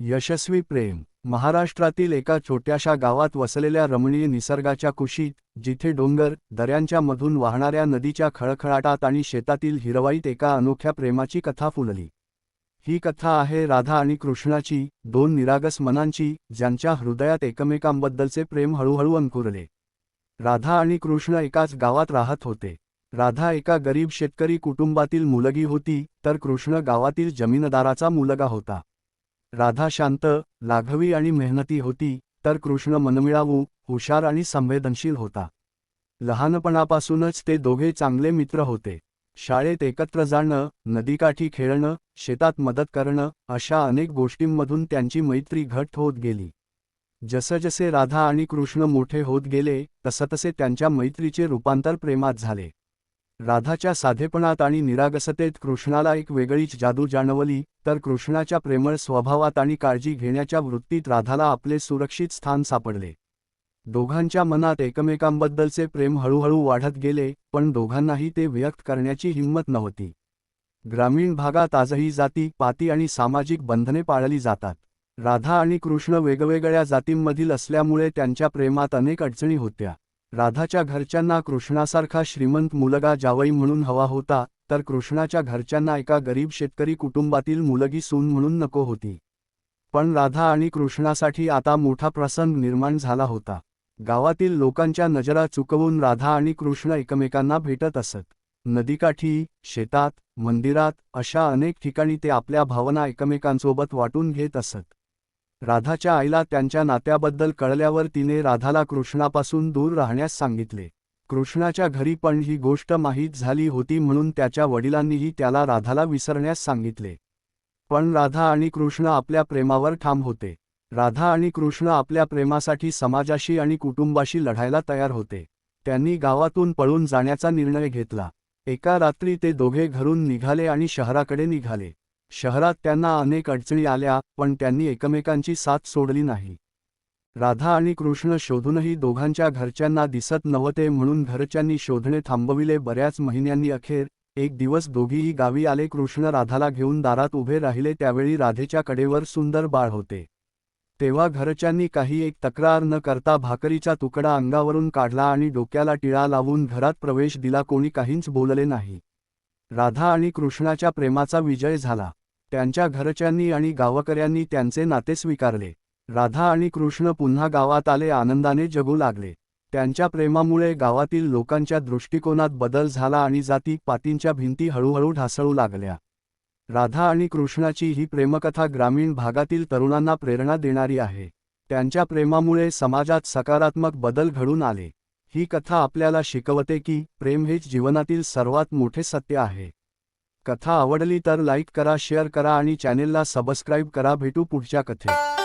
यशस्वी प्रेम. महाराष्ट्रातील एका छोट्याशा गावात वसलेल्या रमणीय निसर्गाच्या कुशीत जिथे डोंगर दऱ्यांच्या मधून वाहणाऱ्या नदीच्या खळखळाटात आणि शेतातील हिरवाईत एका अनोख्या प्रेमाची कथा फुलली. ही कथा आहे राधा आणि कृष्णाची दोन निरागस मनांची ज्यांच्या हृदयात एकमेकांबद्दलचे प्रेम हळूहळू अंकुरले. राधा आणि कृष्ण एकाच गावात राहत होते. राधा एका गरीब शेतकरी कुटुंबातील मुलगी होती तर कृष्ण गावातील जमीनदाराचा मुलगा होता. राधा शांत लाघवी आणि मेहनती होती तर कृष्ण मनमिळावू हुशार आणि संवेदनशील होता. लहानपणापासूनच ते दोघे चांगले मित्र होते. शाळेत एकत्र जाणं नदीकाठी खेळणं शेतात मदत करणं अशा अनेक गोष्टींमधून त्यांची मैत्री घट्ट होत गेली. जसजसे राधा आणि कृष्ण मोठे होत गेले तसतसे त्यांच्या मैत्रीचे रूपांतर प्रेमात झाले. राधाच्या साधेपणात आणि निरागसतेत कृष्णाला एक वेगळीच जादू जाणवली तर कृष्णाच्या प्रेमळ स्वभावात आणि काळजी घेण्याच्या वृत्तीत राधाला आपले सुरक्षित स्थान सापडले. दोघांच्या मनात एकमेकांबद्दलचे प्रेम हळूहळू वाढत गेले पण दोघांनाही ते व्यक्त करण्याची हिंमत नव्हती. ग्रामीण भागात आजही जाती पाती आणि सामाजिक बंधने पाळली जातात. राधा आणि कृष्ण वेगवेगळ्या जातींमधील असल्यामुळे त्यांच्या प्रेमात अनेक अडचणी होत्या. राधाच्या घरच्यांना कृष्णासारखा श्रीमंत मुलगा जावई म्हणून हवा होता तर कृष्णाच्या घरच्यांना एका गरीब शेतकरी कुटुंबातील मुलगी सून म्हणून नको होती. पण राधा आणि कृष्णासाठी आता मोठा प्रसंग निर्माण झाला होता. गावातील लोकांच्या नजरा चुकवून राधा आणि कृष्ण एकमेकांना भेटत असत. नदीकाठी शेतात मंदिरात अशा अनेक ठिकाणी ते आपल्या भावना एकमेकांसोबत वाटून घेत असत. राधाच्या आईला त्यांच्या नात्याबद्दल कळल्यावर तिने राधाला कृष्णापासून दूर राहण्यास सांगितले. कृष्णाच्या घरी पण ही गोष्ट माहीत झाली होती म्हणून त्याच्या वडिलांनीही त्याला राधाला विसरण्यास सांगितले. पण राधा आणि कृष्ण आपल्या प्रेमावर ठाम होते. राधा आणि कृष्ण आपल्या प्रेमासाठी समाजाशी आणि कुटुंबाशी लढायला तयार होते. त्यांनी गावातून पळून जाण्याचा निर्णय घेतला. एका रात्री ते दोघे घरून निघाले आणि शहराकडे निघाले. शहरात त्यांना अनेक अडचणी आल्या पण त्यांनी एकमेकांची साथ सोडली नाही. राधा आणि कृष्ण शोधूनही दोघांच्या घरच्यांना दिसत नव्हते म्हणून घरच्यांनी शोधणे थांबविले बऱ्याच महिन्यांनी अखेर एक दिवस दोघीही गावी आले कृष्ण राधाला घेऊन दारात उभे राहिले त्यावेळी राधेच्या कडेवर सुंदर बाळ होते. तेव्हा घरच्यांनी काही एक तक्रार न करता भाकरीचा तुकडा अंगावरून काढला आणि डोक्याला टिळा लावून घरात प्रवेश दिला कोणी काहीच बोलले नाही. राधा आणि कृष्णाच्या प्रेमाचा विजय झाला. त्यांच्या घरच्यांनी आणि गावकऱ्यांनी त्यांचे नाते स्वीकारले. राधा आणि कृष्ण पुन्हा गावात आले आनंदाने जगू लागले. त्यांच्या प्रेमामुळे गावातील लोकांच्या दृष्टिकोनात बदल झाला आणि जाती पातींच्या भिंती हळूहळू ढासळू लागल्या. राधा आणि कृष्णाची ही प्रेमकथा ग्रामीण भागातील तरुणांना प्रेरणा देणारी आहे. त्यांच्या प्रेमामुळे समाजात सकारात्मक बदल घडून आले. ही कथा आपल्याला शिकवते की प्रेम हेच जीवनातील सर्वात मोठे सत्य आहे. कथा आवडली तर लाईक करा शेअर करा आणि चॅनेलला सबस्क्राईब करा. भेटू पुढच्या कथेत.